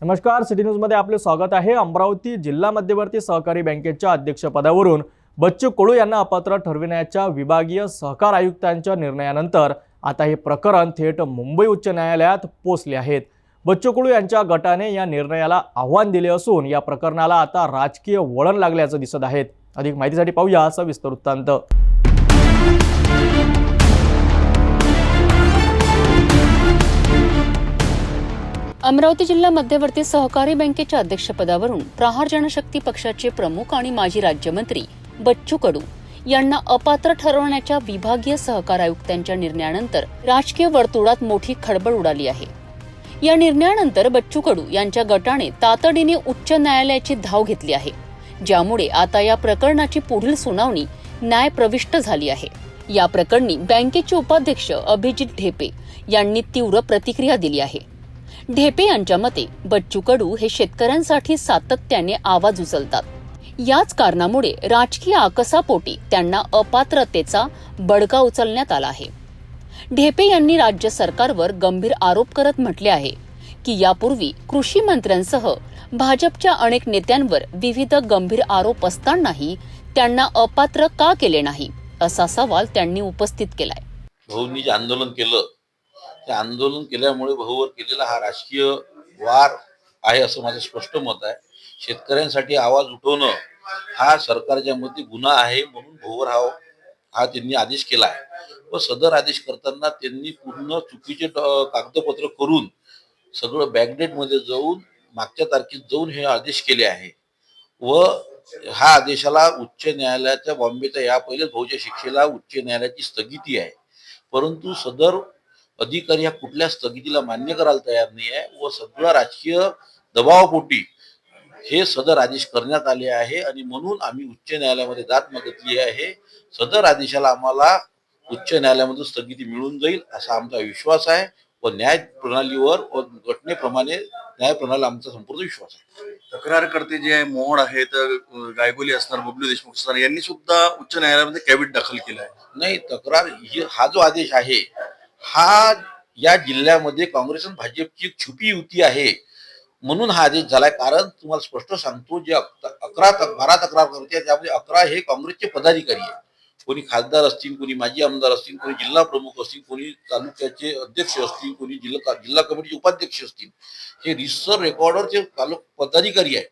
नमस्कार सिटी न्यूजमध्ये आपले स्वागत आहे. अमरावती जिल्हा मध्यवर्ती सहकारी बँकेच्या अध्यक्षपदावरून बच्चू कडू यांना अपात्र ठरविण्याच्या विभागीय सहकार आयुक्तांच्या निर्णयानंतर आता हे प्रकरण थेट मुंबई उच्च न्यायालयात पोचले आहेत. बच्चू कडू यांच्या गटाने या निर्णयाला आव्हान दिले असून या प्रकरणाला आता राजकीय वळण लागल्याचं दिसत आहेत अधिक माहितीसाठी पाहूया सविस्तर वृत्तांत. अमरावती जिल्हा मध्यवर्ती सहकारी बँकेच्या अध्यक्षपदावरून प्रहार जनशक्ती पक्षाचे प्रमुख आणि माजी राज्यमंत्री बच्चू कडू यांना अपात्र ठरवण्याच्या विभागीय सहकार आयुक्तांच्या निर्णयानंतर राजकीय वर्तुळात मोठी खळबळ उडाली आहे. या निर्णयानंतर बच्चू कडू यांच्या गटाने तातडीने उच्च न्यायालयाची धाव घेतली आहे ज्यामुळे आता या प्रकरणाची पुढील सुनावणी न्याय प्रविष्ट झाली आहे. या प्रकरणी बँकेचे उपाध्यक्ष अभिजित ढेपे यांनी तीव्र प्रतिक्रिया दिली आहे. ढेपे यांच्या मते बच्चू कडू हे शेतकऱ्यांसाठी सातत्याने आवाज उचलतात. याच कारणामुळे राजकीय आकसापोटी त्यांना अपात्रतेचा बडगा उचलण्यात आला आहे. ढेपे यांनी राज्य सरकारवर गंभीर आरोप करत म्हटले आहे की यापूर्वी कृषी मंत्र्यांसह भाजपच्या अनेक नेत्यांवर विविध गंभीर आरोप असतानाही त्यांना अपात्र का केले नाही असा सवाल त्यांनी उपस्थित केलाय. भाऊंनी जे आंदोलन केलं ते आंदोलन केल्यामुळे भाऊवर केलेला हा राजकीय वार आहे असं माझं स्पष्ट मत आहे. शेतकऱ्यांसाठी आवाज उठवणं हा सरकारच्या मते गुन्हा आहे म्हणून भाऊवर हा हा त्यांनी आदेश केला आहे. व सदर आदेश करताना त्यांनी पूर्ण चुकीचे कागदपत्र करून सगळं बॅकडेटमध्ये जाऊन मागच्या तारखेत जाऊन हे आदेश केले आहे. व हा आदेशाला उच्च न्यायालयाच्या बॉम्बेच्या या पहिलेच भाऊच्या शिक्षेला उच्च न्यायालयाची स्थगिती आहे. परंतु सदर अधिकारी ह्या कुठल्या स्थगितीला मान्य करायला तयार नाही आहे व सगळं राजकीय दबावापोटी हे सदर आदेश करण्यात आले आहे आणि म्हणून आम्ही उच्च न्यायालयामध्ये दाद मागितली आहे. सदर आदेशाला आम्हाला उच्च न्यायालयामधून स्थगिती मिळून जाईल असा आमचा विश्वास आहे व न्याय प्रणालीवर व घटनेप्रमाणे न्याय प्रणाली आमचा संपूर्ण विश्वास आहे. तक्रारकर्ते जे आहे मोहोड आहेत गायगोली असणार बबलू देशमुख असणार यांनी सुद्धा उच्च न्यायालयामध्ये कॅबिट दाखल केला आहे. नाही तक्रार ही हा जो आदेश आहे हा या जिल्ह्यामध्ये काँग्रेस आणि भाजपची छुपी युती आहे. म्हणून हा आदेश झालाय. कारण तुम्हाला स्पष्ट सांगतो जे अकरा तक- बारा तक्रार करते त्यामध्ये अकरा हे काँग्रेसचे पदाधिकारी आहेत. कोणी खासदार असतील कोणी माजी आमदार असतील कोणी जिल्हा प्रमुख असतील कोणी तालुक्याचे अध्यक्ष असतील कोणी जिल्हा जिल्हा कमिटीचे उपाध्यक्ष असतील. हे रिसर रेकॉर्डरचे तालुक पदाधिकारी आहेत.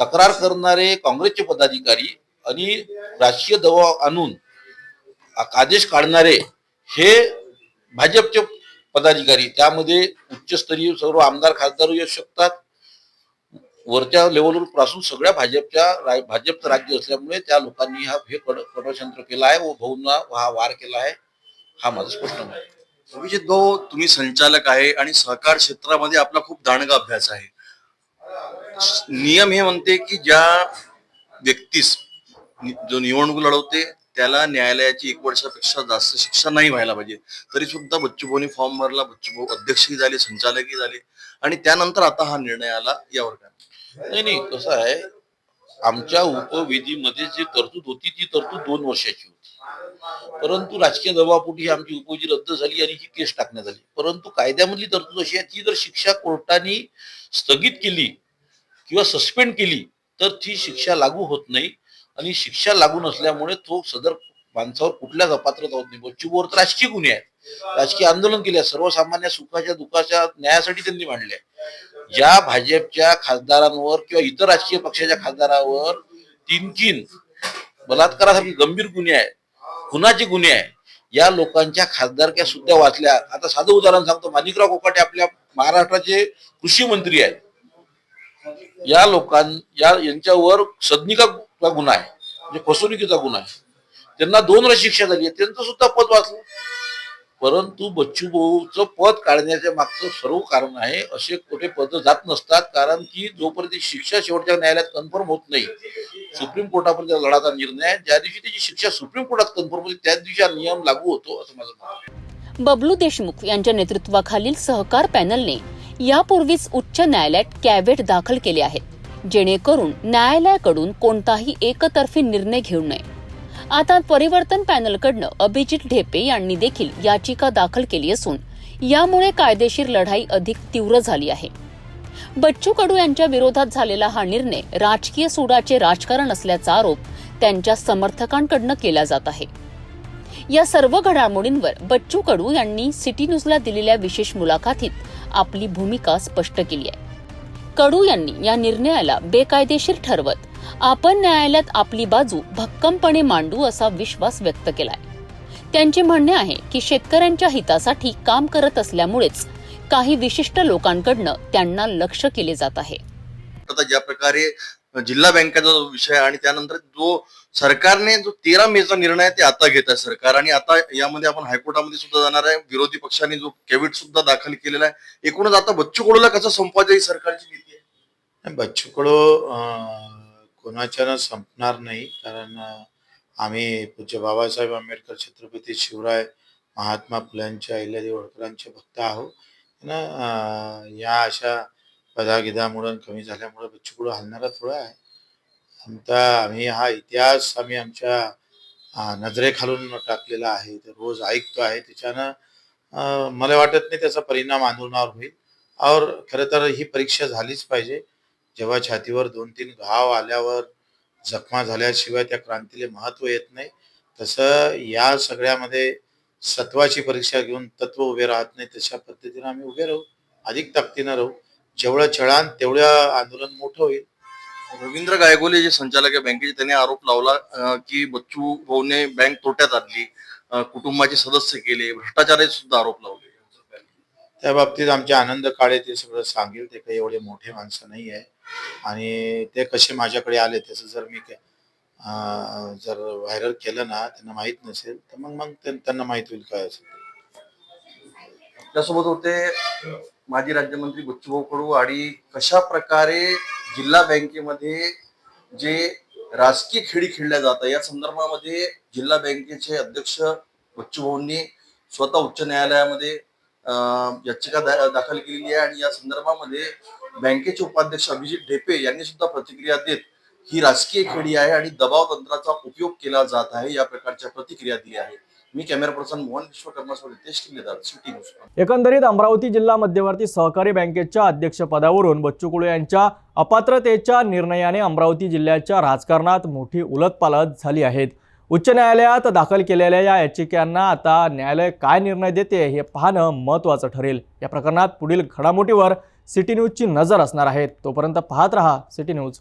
तक्रार करणारे काँग्रेसचे पदाधिकारी आणि राजकीय दबाव आणून आदेश काढणारे हे भाजपचे पदाधिकारी त्यामध्ये उच्चस्तरीय सर्व आमदार खासदार येऊ शकतात. वरच्या लेवलवर पासून सगळ्या भाजपच्या रा- भाजपचं राज्य असल्यामुळे त्या लोकांनी हा हे कड केला आहे व भाऊंना हा वार केला आहे. हा माझं स्पष्ट मत आहे. अभिजित भाऊ तुम्ही संचालक आहे आणि सहकार क्षेत्रामध्ये आपला खूप दांडगा अभ्यास आहे. नियम हे म्हणते की ज्या व्यक्तीस जो निवडणूक लढवते त्याला न्यायालयाची एक वर्षापेक्षा जास्त शिक्षा नाही व्हायला पाहिजे. तरी सुद्धा बच्चूभाऊनी फॉर्म भरला बच्चूभाऊ अध्यक्षही झाले संचालकही झाले. आणि त्यानंतर आता हा निर्णय आला यावर काय? नाही नाही कसं आहे आमच्या उपविधीमध्ये जी तरतूद होती ती तरतूद दोन वर्षाची होती. परंतु राजकीय दबावापोटी ही आमची उपविधी रद्द झाली आणि ही केस टाकण्यात आली. परंतु कायद्यामधली तरतूद अशी आहे ती जर शिक्षा कोर्टाने स्थगित केली किंवा सस्पेंड केली तर ती शिक्षा लागू होत नाही. आणि शिक्षा लागू नसल्यामुळे तो सदर माणसावर कुठल्याच अपात्रता होत नाही. बच्चूभाऊवर तर राजकीय गुन्हे आहेत. राजकीय आंदोलन केले सर्वसामान्य सुखाच्या दुःखाच्या न्यायासाठी त्यांनी मांडले आहे. ज्या भाजपच्या खासदारांवर किंवा इतर राजकीय पक्षाच्या खासदारावर तीन तीन बलात्कारासारखे गंभीर गुन्हे आहेत खुनाचे गुन्हे आहे या लोकांच्या खासदारक्या सुद्धा वाचल्या. आता साधं उदाहरण सांगतो. माणिकराव कोकाटे आपल्या महाराष्ट्राचे कृषी मंत्री आहेत. या लोकां या यांच्यावर सदनिका गुन्हा आहे. म्हणजे फसवणुकीचा गुन्हा आहे. त्यांना दोन वर्ष शिक्षा झाली आहे. त्यांचं सुद्धा पद वाचलं. परंतु बच्चू भाऊचं पद काढण्याच्या मागचं सर्व कारण आहे असे कुठे पद जात नसतात. कारण की जोपर्यंत शिक्षा शेवटच्या न्यायालयात कन्फर्म होत नाही सुप्रीम कोर्टापर्यंत लढाचा निर्णय ज्या दिवशी त्याची शिक्षा सुप्रीम कोर्टात कन्फर्म होते त्याच दिवशी हा नियम लागू होतो असं माझं मत आहे. बबलू देशमुख यांच्या नेतृत्वाखालील सहकार पॅनलने यापूर्वीच उच्च न्यायालयात कॅव्हेट दाखल केले आहेत. जेणेकरून न्यायालयाकडून कोणताही एकतर्फी निर्णय घेऊ नये. आता परिवर्तन पॅनलकडनं अभिजित ढेपे यांनी देखील याचिका दाखल केली असून यामुळे कायदेशीर लढाई अधिक तीव्र झाली आहे. बच्चू कडू यांच्या विरोधात झालेला हा निर्णय राजकीय सुडाचे राजकारण असल्याचा आरोप त्यांच्या समर्थकांकडनं केला जात आहे. या सर्व घडामोडींवर बच्चू कडू यांनी सिटी न्यूजला दिलेल्या विशेष मुलाखतीत आपली भूमिका स्पष्ट केली आहे. कडू यांनी या निर्णयाला बेकायदेशीर ठरवत आपण न्यायालयात आपली बाजू भक्कमपणे मांडू असा विश्वास व्यक्त केलाय. त्यांचे म्हणणे आहे की शेतकऱ्यांच्या हितासाठी काम करत असल्यामुळेच काही विशिष्ट लोकांकडनं त्यांना लक्ष केले जात आहे. आता ज्या प्रकारे जिल्हा बँकेचा विषय आणि त्यानंतर जो सरकारने जो तेरा मेचा निर्णय ते आता घेत आहे सरकार. आणि आता यामध्ये आपण हायकोर्टामध्ये सुद्धा जाणार आहे. विरोधी पक्षांनी जो केविट सुद्धा दाखल केलेला आहे. एकूणच आता बच्चू कडूला कसं संपवायचं ही सरकारची नीती आहे? बच्चू कडू कोणाच्या कोणाच्यानं संपणार नाही. कारण आम्ही पूज्य बाबासाहेब आंबेडकर छत्रपती शिवराय महात्मा फुल्यांच्या अहिल्यादेवी होळकरांचे भक्त आहोत. ना या अशा पदागिदामुळं कमी झाल्यामुळं बच्चू कडू हलणारा थोडा आहे. आमचा आम्ही हा इतिहास आम्ही आमच्या नजरेखालून टाकलेला आहे ते रोज ऐकतो आहे. त्याच्यानं मला वाटत नाही त्याचा परिणाम आंदोलनावर होईल. और खरं तर ही परीक्षा झालीच पाहिजे. जेव्हा छातीवर दोन तीन घाव आल्यावर जखमा झाल्याशिवाय त्या क्रांतीला महत्त्व येत नाही. तसं या सगळ्यामध्ये सत्वाची परीक्षा घेऊन तत्व उभे राहत नाही तशा पद्धतीनं आम्ही उभे राहू. अधिक ताकदीनं राहू. जेवढं चढान तेवढं आंदोलन मोठं होईल. रवींद्र गायगोले जे संचालक आहे बँकेचे त्यांनी आरोप लावला की बच्चू भाऊने बँक तोट्यात आणली. कुटुंबाचे सदस्य केले. भ्रष्टाचाराचे सुद्धा आरोप लावले. त्या बाबतीत आमचे आनंद काळे ते सगळं सांगेल. ते काही एवढे मोठे माणसं नाही आहे. आणि ते कसे माझ्याकडे आले त्याचं जर मी जर व्हायरल केलं ना त्यांना माहीत नसेल तर मग मग त्यां- त्यांना माहीत होईल काय असेल. त्यासोबत होते माजी राज्यमंत्री बच्चूभाऊ कडू आणि कशा प्रकारे जिल्हा बँकेमध्ये जे राजकीय खेळी खेळल्या जातात या संदर्भामध्ये जिल्हा बँकेचे अध्यक्ष बच्चूभाऊंनी स्वतः उच्च न्यायालयामध्ये याचिका दा- दाखल केलेली आहे आणि या संदर्भामध्ये बँकेचे उपाध्यक्ष अभिजित ढेपे यांनी सुद्धा प्रतिक्रिया देत ही राजकीय खेळी आहे आणि दबाव तंत्राचा उपयोग केला जात आहे या प्रकारच्या प्रतिक्रिया दिल्या आहेत मी कॅमेरा पर्सन मोहन विश्वकर्मासह रितेश किल्लेदार सिटी न्यूज एकंदरीत अमरावती जिल्हा मध्यवर्ती सहकारी बँकेच्या अध्यक्षपदावरून बच्चू कुळे यांच्या अपात्रतेच्या निर्णयाने अमरावती जिल्ह्याच्या राजकारणात मोठी उलटपालट झाली आहेत उच्च न्यायालयात दाखल केलेल्या या याचिकांना आता न्यायालय काय निर्णय देते हे पाहणं महत्त्वाचं ठरेल. या प्रकरणात पुढील घडामोडीवर सिटी न्यूजची नजर असणार आहे. तोपर्यंत पाहत रहा सिटी न्यूज.